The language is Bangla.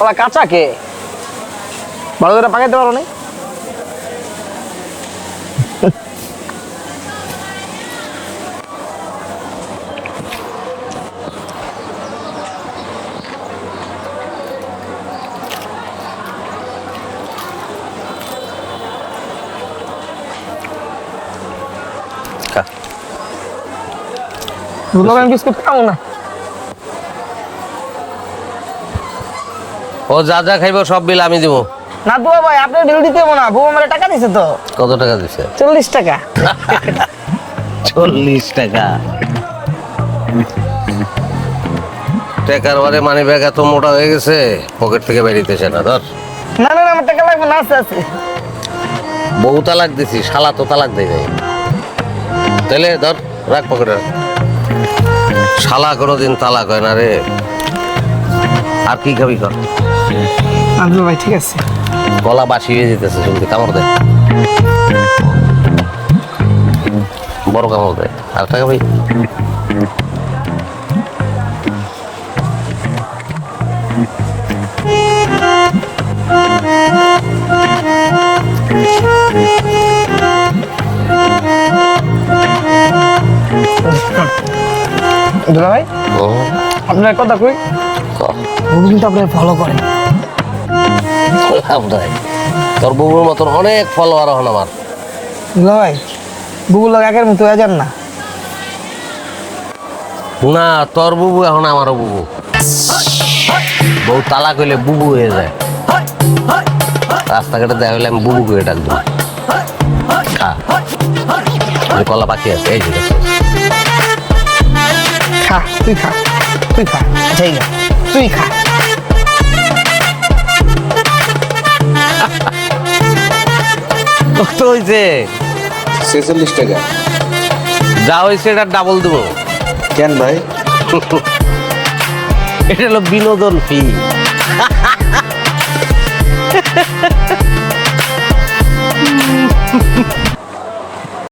ওরা কাঁচা কে ভালো করে পাকাইতে পারো না খা। দুলো আমি বিস্কুট খাব ও যা যা খাইব সব বিল আমি দিব। না বুয়া ভাই আপনি বিল দিতে হব না। বুয়া আমার টাকা দিছে তো? কত টাকা দিছে? চল্লিশ টাকা। চল্লিশ টাকা। টাকার বারে মানি ব্যাগ এত মোটা হয়ে গেছে পকেট থেকে বেরিতেছে না ধর। না না আমার টাকা লাগবে না আছে আছে। বউ তালাক দিছি শালা তো তালাক দেয় নাই। তাহলে ধর রাখ পকেটে। শালা কোনোদিন তালাক হয় না রে। আর কি খাবি কর। আব্দুল ভাই ঠিক আছে। গলা বাসি হয়ে যেতেছে জলদি কামড় দে বড় কামড় দে আর টাকা ভাই? দুলা ভাই আপনার কথা কই? ও কিন্তু আপনার ফলো করে তোর বউর মতন অনেক ফলোয়ার হন আমার। লোক একের মতো হয়ে যান না। না তোর বুবু এখন আমারও বুবু। বউ বুবু হয়ে যায়। রাস্তাঘাটে দেখা হইলে আমি বুবু করে ডাকবো খা। কলা পাখি আছে এই। খা তুই খা তুই খা। তুই হয়েছে ছেচল্লিশ টাকা। যা হয়েছে এটা ডাবল দেবো। কেন ভাই? এটা হলো বিনোদন ফি